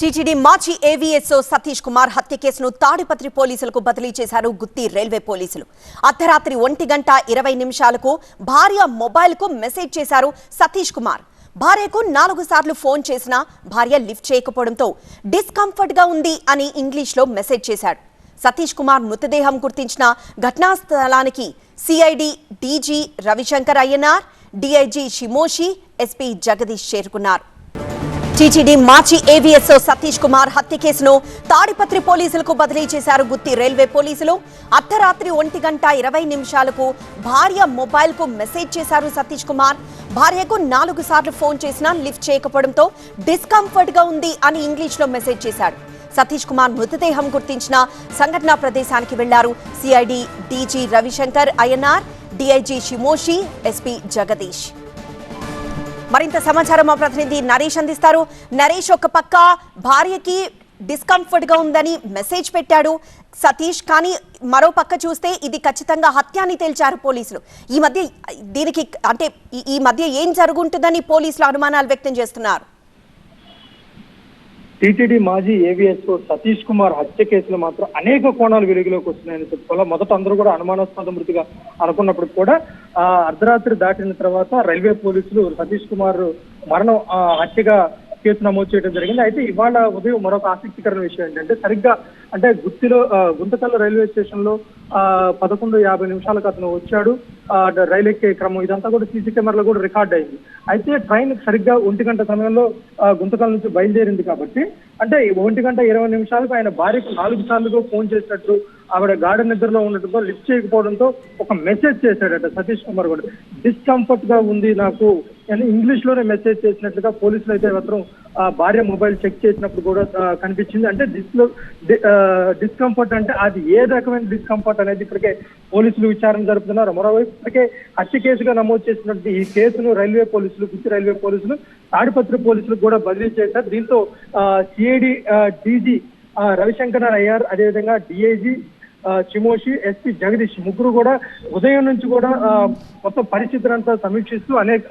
TTD మాజీ AVSO Satish Kumar హత్య కేసును తాడిపత్రి పోలీసులకు బదిలీ చేశారు గుత్తి రైల్వే పోలీసులు. అర్ధరాత్రి ఒంటి గంట ఇరవై నిమిషాలకు భార్య మొబైల్కు మెసేజ్ చేశారు సతీష్ కుమార్. భార్యకు నాలుగు సార్లు ఫోన్ చేసినా భార్య లిఫ్ట్ చేయకపోవడంతో డిస్కంఫర్ట్గా ఉంది అని ఇంగ్లీష్లో మెసేజ్ చేశాడు. సతీష్ కుమార్ మృతదేహం గుర్తించిన ఘటనా స్థలానికి CID DG Ravishankar Ayyanar DIG Shimoshi SP Jagadish చేరుకున్నారు. టీటీడీ మాజీ ఏవీఎస్ఓ సతీష్ కుమార్ హత్య కేసును తాడిపత్రి పోలీసులకు బదిలీ చేశారు గుత్తి రైల్వే పోలీసులు. అర్ధరాత్రి ఒంటి గంట ఇరవై నిమిషాలకు భార్య మొబైల్కు మెసేజ్ చేశారు సతీష్ కుమార్. భార్యకు నాలుగు సార్లు ఫోన్ చేసినా లిఫ్ట్ చేయకపోవడంతో డిస్కంఫర్ట్గా ఉంది అని ఇంగ్లీష్లో మెసేజ్ చేశాడు. సతీష్ కుమార్ మృతదేహం గుర్తించిన సంఘటనా ప్రదేశానికి వెళ్ళారు. CID DG Ravishankar Ayyanar DIG Shimoshi SP Jagadish. మరింత సమాచారం మా ప్రతినిధి నరేష్ అందిస్తారు. నరేష్ ఒక పక్క భార్యకి డిస్కంఫర్ట్గా ఉందని మెసేజ్ పెట్టాడు సతీష్ కానీ మరో పక్క చూస్తే ఇది ఖచ్చితంగా హత్యాన్ని తేల్చారు పోలీసులు. ఈ మధ్య దీనికి అంటే ఈ- ఈ మధ్య ఏం జరుగుంటుందని పోలీసులు అనుమానాలు వ్యక్తం చేస్తున్నారు? టీటీడీ మాజీ ఏవీఎస్ఓ సతీష్ కుమార్ హత్య కేసులో మాత్రం అనేక కోణాలు వెలుగులోకి వస్తున్నాయని చెప్పుకోవాలి. మొదట అందరూ కూడా అనుమానాస్పద మృతిగా అనుకున్నప్పుడు కూడా ఆ, అర్ధరాత్రి దాటిన తర్వాత రైల్వే పోలీసులు సతీష్ కుమార్ మరణం ఆ, హత్యగా కేసు నమోదు చేయడం జరిగింది. అయితే ఇవాళ ఉదయం మరొక ఆసక్తికరమైన విషయం ఏంటంటే సరిగ్గా అంటే గుత్తిలో గుంతకల్ రైల్వే స్టేషన్లో ఆ, పదకొండు యాభై నిమిషాలకు అతను వచ్చాడు. రైలు ఎక్కే క్రమం ఇదంతా కూడా సీసీ కెమెరాలో కూడా రికార్డ్ అయింది. అయితే ట్రైన్ సరిగ్గా ఒంటి గంట సమయంలో ఆ, గుంతకల్ నుంచి బయలుదేరింది కాబట్టి అంటే ఒంటి గంట ఇరవై నిమిషాలకు ఆయన భార్యకు నాలుగు సార్లుగా ఫోన్ చేసినట్టు ఆవిడ గాఢ నిద్రలో ఉండటంతో లిఫ్ట్ చేయకపోవడంతో ఒక మెసేజ్ చేశాడట సతీష్ కుమార్ కూడా. డిస్కంఫర్ట్గా ఉంది నాకు. అని ఇంగ్లీష్లోనే మెసేజ్ చేసినట్లుగా పోలీసులు అయితే మాత్రం ఆ భార్య మొబైల్ చెక్ చేసినప్పుడు కూడా కనిపించింది. అంటే డిస్లో డిస్కంఫర్ట్ అంటే అది ఏ రకమైన డిస్కంఫర్ట్ అనేది ఇప్పటికే పోలీసులు విచారణ జరుపుతున్నారు. మరోవైపు ఇప్పటికే హత్య కేసుగా నమోదు చేసినట్టు ఈ కేసును రైల్వే పోలీసులు గుత్తి రైల్వే పోలీసులు తాడిపత్రి పోలీసులు కూడా బదిలీ చేశారు. దీంతో సిఐడి డీజీ రవిశంకర్ అయ్యార్ అదేవిధంగా డిఐజీ చిమోషి ఎస్పీ జగదీష్ ముగ్గురు కూడా ఉదయం నుంచి కూడా ఆ, మొత్తం పరిస్థితులంతా సమీక్షిస్తూ అనేక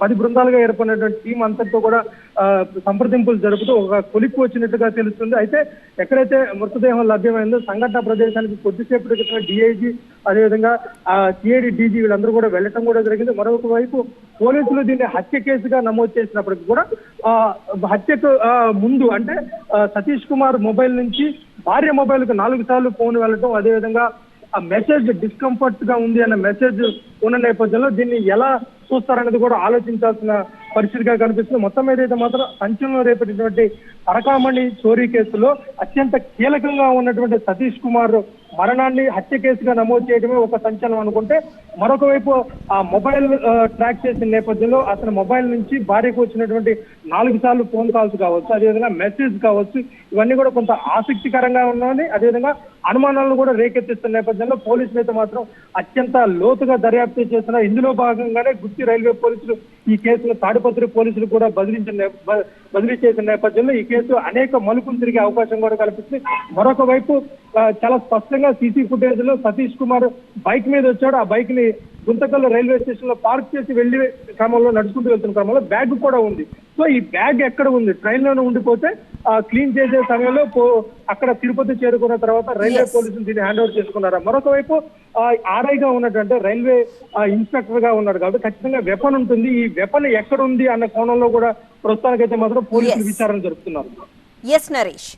పది బృందాలుగా ఏర్పడినటువంటి టీం అంతటితో కూడా ఆ, సంప్రదింపులు జరుపుతూ ఒక కొలిక్కు వచ్చినట్టుగా తెలుస్తుంది. అయితే ఎక్కడైతే మృతదేహం లభ్యమైందో సంఘటన ప్రదేశానికి కొద్దిసేపటి క్రితం డిఐజీ అదేవిధంగా సిఐడి డీజీ వీళ్ళందరూ కూడా వెళ్ళటం కూడా జరిగింది. మరొక వైపు పోలీసులు దీన్ని హత్య కేసుగా నమోదు చేసినప్పటికీ కూడా ఆ, హత్యకు ఆ, ముందు అంటే సతీష్ కుమార్ మొబైల్ నుంచి భార్య మొబైల్కు నాలుగు సార్లు ఫోన్ వెళ్ళటం అదేవిధంగా ఆ మెసేజ్ డిస్కంఫర్ట్గా ఉంది అన్న మెసేజ్ ఉన్న నేపథ్యంలో దీన్ని ఎలా చూస్తారనేది కూడా ఆలోచించాల్సిన పరిస్థితిగా కనిపిస్తుంది. మొత్తం మీద అయితే మాత్రం సంచలనం రేపటినటువంటి పరకామణి చోరీ కేసులో అత్యంత కీలకంగా ఉన్నటువంటి సతీష్ కుమార్ మరణాన్ని హత్య కేసుగా నమోదు చేయడమే ఒక సంచలనం అనుకుంటే మరొక వైపు ఆ మొబైల్ ట్రాక్ చేసిన నేపథ్యంలో అతని మొబైల్ నుంచి భార్యకు వచ్చినటువంటి నాలుగు సార్లు ఫోన్ కాల్స్ కావచ్చు అదేవిధంగా మెసేజ్ కావచ్చు ఇవన్నీ కూడా కొంత ఆసక్తికరంగా ఉన్నాయి అదేవిధంగా అనుమానాలను కూడా రేకెత్తిస్తున్న నేపథ్యంలో పోలీసు మీద మాత్రం అత్యంత లోతుగా దర్యాప్తు చేసిన ఇందులో భాగంగానే గుత్తి రైల్వే పోలీసులు ఈ కేసును తాడిపత్రి పోలీసులు కూడా బదిలించిన బదిలీ చేసిన నేపథ్యంలో ఈ కేసు అనేక మలుపులు తిరిగే అవకాశం కూడా కల్పిస్తుంది. మరొక వైపు చాలా స్పష్టంగా సీసీ ఫుటేజ్లో సతీష్ కుమార్ బైక్ మీద వచ్చాడు. ఆ బైక్ని గుంతకల్ రైల్వే స్టేషన్లో పార్క్ చేసి వెళ్ళి క్రమంలో నడుచుకుంటూ వెళ్తున్న క్రమంలో బ్యాగ్ కూడా ఉంది. సో ఈ బ్యాగ్ ఎక్కడ ఉంది? ట్రైన్లోనే ఉండిపోతే క్లీన్ చేసే సమయంలో అక్కడ తిరుపతి చేరుకున్న తర్వాత రైల్వే. పోలీసులు దీన్ని హ్యాండ్ ఓవర్ చేసుకున్నారు? మరొక వైపు ఆర్ఐగా ఉన్నటువంటి రైల్వే ఇన్స్పెక్టర్గా ఉన్నాడు కాబట్టి ఖచ్చితంగా వెపన్ ఉంటుంది. ఈ వెపన్ ఎక్కడ ఉంది అన్న కోణంలో కూడా ప్రస్తుతానికైతే మాత్రం పోలీసులు. విచారణ జరుపుతున్నారు. ఎస్ నరేష్